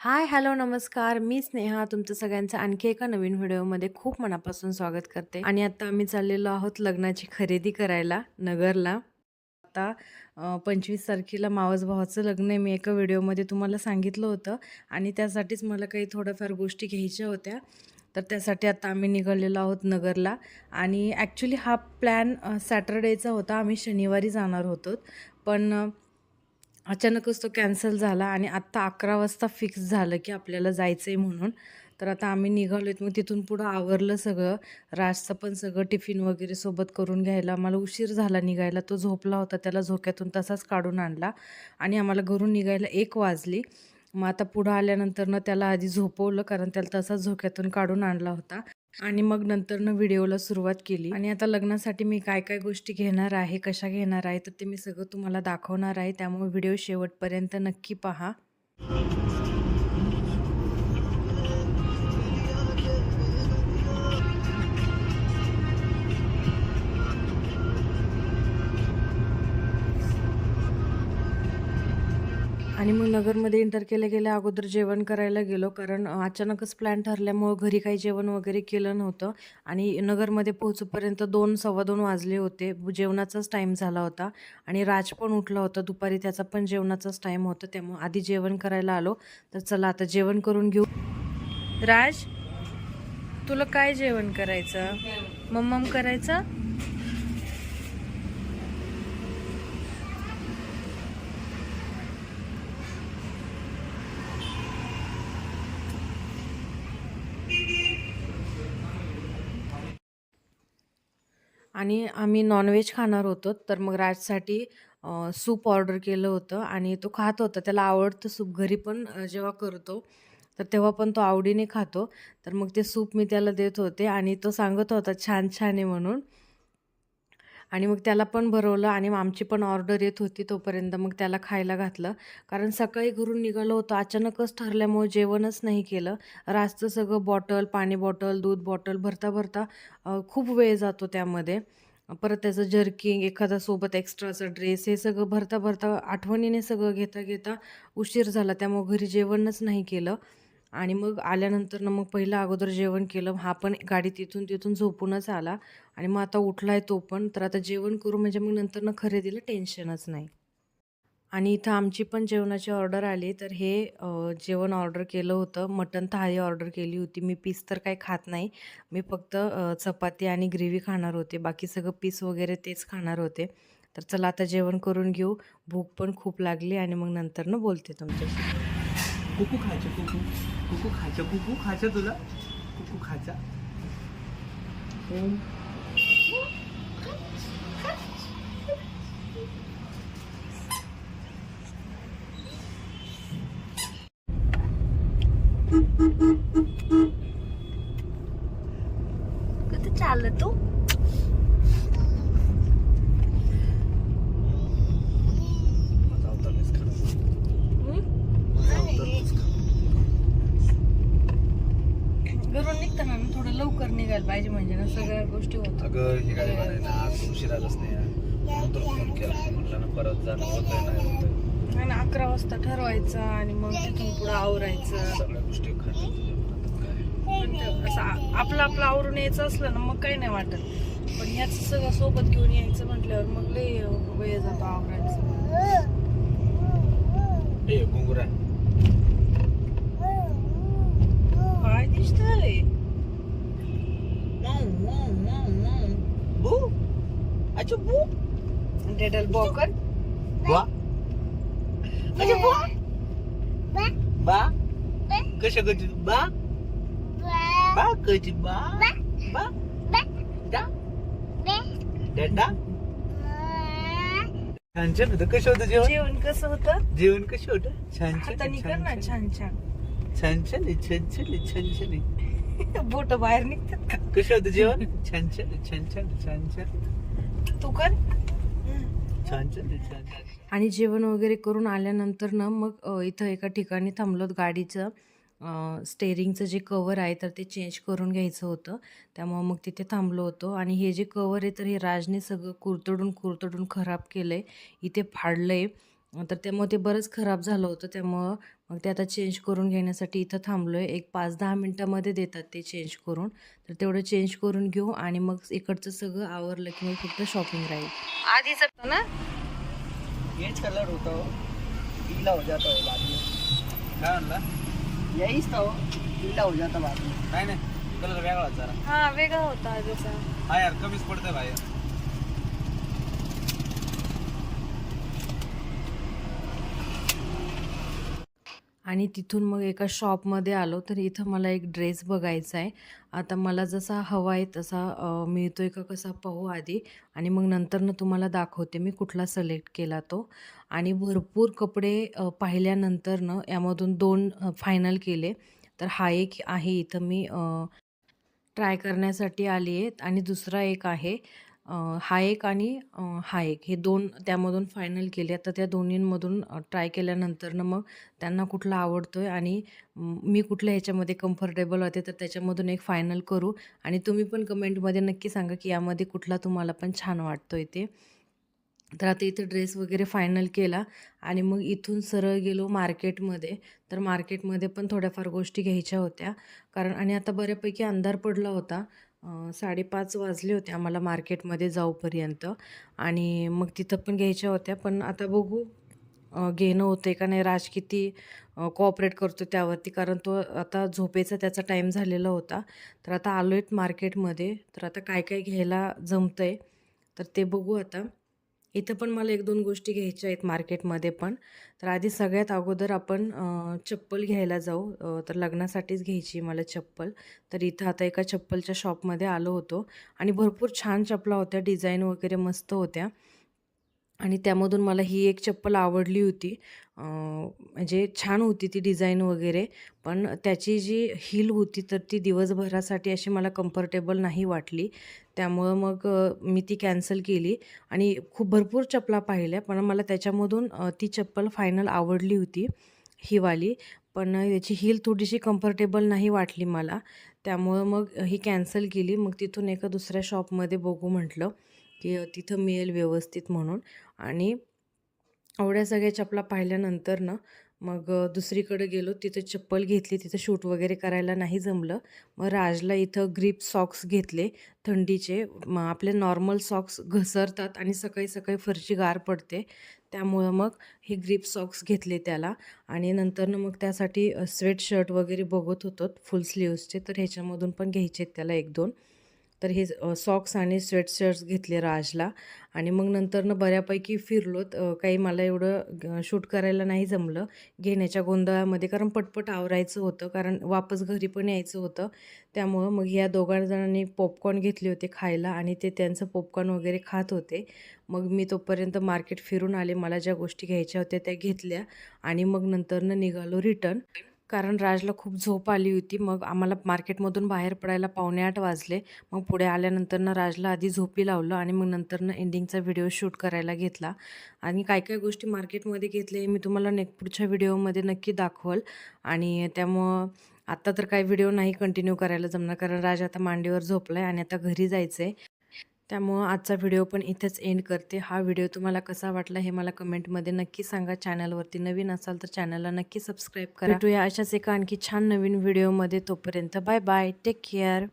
हाय, hello, नमस्कार. मी स्नेहा तुमचं सगळ्यांचं आणखी एका नवीन व्हिडिओमध्ये खूप मनापासून स्वागत करते आणि आता आम्ही चाललेलो आहोत लग्नाची खरेदी करायला नगरला. आता पंचवीस तारखेला मावस भावाचं लग्न आहे. मी एका व्हिडिओमध्ये तुम्हाला सांगितलं होतं आणि त्यासाठीच मला काही थोड्याफार गोष्टी घ्यायच्या होत्या. तर त्यासाठी आता आम्ही निघालेलो आहोत नगरला आणि ॲक्च्युली हा प्लॅन सॅटरडेचा होता. आम्ही शनिवारी जाणार होतो. पण अचानकच तो कॅन्सल झाला आणि आत्ता 11 वाजता फिक्स झालं, की आपल्याला जायचं आहे म्हणून. तर आता आम्ही निघालो आहेत मग तिथून पुढं आवरलं सगळं. राजचं पण सगळं टिफिन वगैरे सोबत करून घ्यायला. मला उशीर झाला निघायला. तो झोपला होता. त्याला झोक्यातून तसाच काढून आणला आणि आम्हाला घरून निघायला एक वाजली. मग आता पुढं आल्यानंतरनं त्याला आधी झोपवलं, कारण त्याला तसाच झोक्यातून काढून आणला होता आणि मग नंतरनं व्हिडिओला सुरुवात केली आणि आता लग्नासाठी मी काय-काय गोष्टी घेणार आहे, कशा घेणार आहे, तर ते मी सगळं तुम्हाला दाखवणार आहे. त्यामुळे व्हिडिओ शेवटपर्यंत नक्की पहा. आणि मग नगरमध्ये इंटर केल्या गेल्या अगोदर जेवण करायला गेलो. कारण अचानकच प्लॅन ठरल्यामुळं घरी काही जेवण वगैरे केलं नव्हतं आणि नगरमध्ये पोहोचूपर्यंत दोन सव्वा दोन वाजले होते. जेवणाचाच टाईम झाला होता आणि राज पण उठला होता. दुपारी त्याचा पण जेवणाचाच टाईम होता. त्यामुळे आधी जेवण करायला आलो. तर चला आता जेवण करून घेऊ. राज, तुला काय जेवण करायचं? मम्मम करायचं? आणि आम्ही नॉनव्हेज खाणार होतो. तर मग राजसाठी सूप ऑर्डर केलं होतं आणि तो खात होता. त्याला आवडतं सूप. घरी पण जेव्हा करतो, तर तेव्हा पण तो आवडीने खातो. तर मग ते सूप मी त्याला देत होते आणि तो सांगत होता, "छान-छान आहे" म्हणून. आणि मग त्याला पण भरवलं आणि आमची पण ऑर्डर येत होती तोपर्यंत मग त्याला खायला घातलं. कारण सकाळी घरून निघालो होतो. अचानकच ठरल्यामुळे जेवणच नाही केलं. रातचं सगळं बॉटल, पाणी बॉटल, दूध बॉटल भरता-भरता खूप वेळ जातो त्यामध्ये. परत त्याचं जर्किंग, एखादा सोबत एक्स्ट्राचा ड्रेस हे सगळं भरता-भरता आठवणीने सगळं घेता-घेता उशीर झाला. त्यामुळे घरी जेवणच नाही केलं आणि मग आल्यानंतरनं मग पहिलं अगोदर जेवण केलं. हा पण गाडी तिथून तिथून झोपूनच आला आणि मग आता उठला आहे तो पण. तर आता जेवण करू म्हणजे मग नंतरनं खरेदीला टेन्शनच नाही. आणि इथं आमची पण जेवणाची ऑर्डर आली. तर हे जेवण ऑर्डर केलं होतं. मटण थाळी ऑर्डर केली होती. मी पीस तर काही खात नाही. मी फक्त चपाती आणि ग्रेव्ही खाणार होते. बाकी सगळं पीस वगैरे तेच खाणार होते. तर चला आता जेवण करून घेऊ. भूक पण खूप लागली आणि मग नंतरनं बोलते तुमच्याशी. कुकू खायचं कुकू. कुकू खायचं कुकू खायचं तुला? कुकू खायचा? कुठे घरून निघताना ना थोडं लवकर निघायला पाहिजे म्हणजे ना सगळ्या गोष्टी होतात. अगं ही गाडी आहे ना आज उशीर आलाच नाही म्हणून तर फोन केला म्हटलं ना परत जाणं होतंय नाही होतंय. आणि अकरा वाजता ठरवायचं आणि मग तिथून पुढं आवरायचं. सगळ्या गोष्टी खात्या तुझ्या मनात काय पण ते असं आ- आपलं आपलं आवरून यायचं असलं ना मग काही नाही वाटत. पण ह्याच सगळं सोबत घेऊन यायचं म्हटल्यावर मग लय वेळ जातो आवरायचं. ए घुंगुरा काय दिसतंय बू अच्छा बू डेडल बॉकर वा बू बा कशा कशी बा बा कशी बा बा छान छान होतं. कसं होतं जेवण? जेवण कसं होतं? जेवण कसं होतं? छान छान हाताने कर ना छान छान. छान छान आहे, छान छान आहे, छान छान आहे. बोट बाहेर निघतात का? कसं होतं जेवण? छान छान आहे, छान छान छान छान तू कर. छान छान आहे, छान छान आणि जेवण वगैरे करून आल्यानंतर ना मग इथं एका ठिकाणी थांबलोत गाडीचं. स्टेअरिंगचं जे कवर आहे तर ते चेंज करून घ्यायचं होतं. त्यामुळं मग तिथे थांबलो होतो. आणि हे जे कवर आहे तर हे राजने सगळं कुरतडून कुरतडून खराब केलं आहे इथे फाडलं आहे तर त्यामुळे ते बरंच खराब झालं होतं. त्यामुळं मग ते आता चेंज करून घेण्यासाठी इथं थांबलो आहे एक पाच दहा मिनटामध्ये देतात ते चेंज करून. तर तेवढं चेंज करून घेऊ आणि मग इकडचं सगळं आवरलं की मग फक्त शॉपिंग राहील. आधीच ना? येच कलर होता. हो हो जाता हो बाद में काय म्हणला? यहीच था हो हो जाता बाद में काय नाही. कलर वेगळा जरा. हा वेगळा होता आधीचा हा यार कमीच पडतंय बाहेर. आणि तिथून मग एका शॉपमध्ये आलो तर इथं मला एक ड्रेस बघायचा आहे. आता मला जसा हवा आहे तसा मिळतो आहे का कसा पाहू आधी. आणि मग नंतरनं तुम्हाला दाखवते मी कुठला सिलेक्ट केला तो. आणि भरपूर कपडे पाहिल्यानंतरनं यामधून दोन फायनल केले. तर हा एक आहे इथं मी ट्राय करण्यासाठी आली आहे आणि दुसरा एक आहे हा एक आणि हा एक. हे दोन त्यामधून फायनल केले. आता त्या दोन्हींमधून ट्राय केल्यानंतरनं मग त्यांना कुठला आहे आणि मी कुठल्या ह्याच्यामध्ये कम्फर्टेबल होते तर त्याच्यामधून एक फायनल करू. आणि तुम्ही पण कमेंटमध्ये नक्की सांगा की यामध्ये कुठला तुम्हाला पण छान वाटतो आहे ते. तर आता इथं ड्रेस वगैरे फायनल केला आणि मग इथून सरळ गेलो मार्केटमध्ये तर मार्केटमध्ये पण थोड्याफार गोष्टी घ्यायच्या होत्या. कारण आणि आता बऱ्यापैकी अंधार पडला होता. साडेपाच वाजले होते आम्हाला मार्केटमध्ये जाऊपर्यंत. आणि मग तिथं पण घ्यायच्या होत्या पण आता बघू घेणं होतं का नाही राज किती कोऑपरेट करतो त्यावरती कारण तो आता झोपेचा त्याचा टाईम झालेला होता. तर आता आलो आहेत मार्केटमध्ये तर आता काय काय घ्यायला जमतं आहे तर ते बघू आता. इथं पण मला एक दोन गोष्टी घ्यायच्या आहेत मार्केटमध्ये पण. तर आधी सगळ्यात अगोदर आपण चप्पल घ्यायला जाऊ. तर लग्नासाठीच घ्यायची मला चप्पल. तर इथं आता एका चप्पलच्या शॉपमध्ये आलो होतो. आणि भरपूर छान चपला होत्या डिझाईन वगैरे मस्त होत्या. आणि त्यामधून मला ही एक चप्पल आवडली होती. म्हणजे छान होती ती डिझाईन वगैरे पण त्याची जी हील होती तर ती दिवसभरासाठी अशी मला कम्फर्टेबल नाही वाटली. त्यामुळं मग मी ती कॅन्सल केली आणि खूप भरपूर चपला पाहिल्या पण मला त्याच्यामधून ती चप्पल फायनल आवडली होती ही वाली पण याची हील थोडीशी कम्फर्टेबल नाही वाटली मला. त्यामुळं मग ही कॅन्सल केली. मग तिथून एका दुसऱ्या शॉपमध्ये बघू म्हटलं. की तिथं मिळेल व्यवस्थित म्हणून. आणि एवढ्या सगळ्या चपला पाहिल्यानंतर ना मग दुसरीकडे गेलो तिथं चप्पल घेतली तिथं शूट वगैरे करायला नाही जमलं. मग राजला इथं ग्रीप सॉक्स घेतले थंडीचे. मग आपले नॉर्मल सॉक्स घसरतात आणि सकाळी सकाळी फरशी गार पडते. त्यामुळं मग हे ग्रीप सॉक्स घेतले त्याला. आणि नंतरनं मग त्यासाठी स्वेट शर्ट वगैरे बघत होतो फुल स्लीव्सचे तर ह्याच्यामधून पण घ्यायचे आहेत त्याला एक दोन. तर हे सॉक्स आणि स्वेटशर्ट्स घेतले राजला आणि मग नंतरनं बऱ्यापैकी फिरलोत. काही मला एवढं शूट करायला नाही जमलं. घेण्याच्या गोंधळामध्ये कारण पटपट आवरायचं होतं कारण वापस घरी पण यायचं होतं. त्यामुळं मग या दोघांजणांनी पॉपकॉर्न घेतले होते खायला आणि ते त्यांचं पॉपकॉर्न वगैरे खात होते. मग मी तोपर्यंत मार्केट फिरून आले. मला ज्या गोष्टी घ्यायच्या होत्या त्या घेतल्या आणि मग नंतरनं निघालो रिटर्न कारण राजला खूप झोप आली होती. मग आम्हाला मार्केटमधून बाहेर पडायला पावणे आठ वाजले. मग पुढे आल्यानंतरनं राजला आधी झोपी लावलं आणि मग नंतरनं एंडिंगचा व्हिडिओ शूट करायला घेतला. आणि काय काय गोष्टी मार्केटमध्ये घेतले मी तुम्हाला नेक पुढच्या व्हिडिओमध्ये नक्की दाखवल. आणि त्यामुळं आत्ता तर काही व्हिडिओ नाही कंटिन्यू करायला जमणार. कारण राज आता मांडीवर झोपला आहे आणि आता घरी जायचं आहे त्यामुळं आजचा व्हिडिओ पण इथेच एंड करते. हा व्हिडिओ तुम्हाला कसा वाटला हे मला कमेंटमध्ये नक्की सांगा. चॅनलवरती नवीन असाल तर चॅनलला नक्की सबस्क्राईब करा. भेटूया अशाच एका आणखी छान नवीन व्हिडिओमध्ये तोपर्यंत बाय बाय. Take care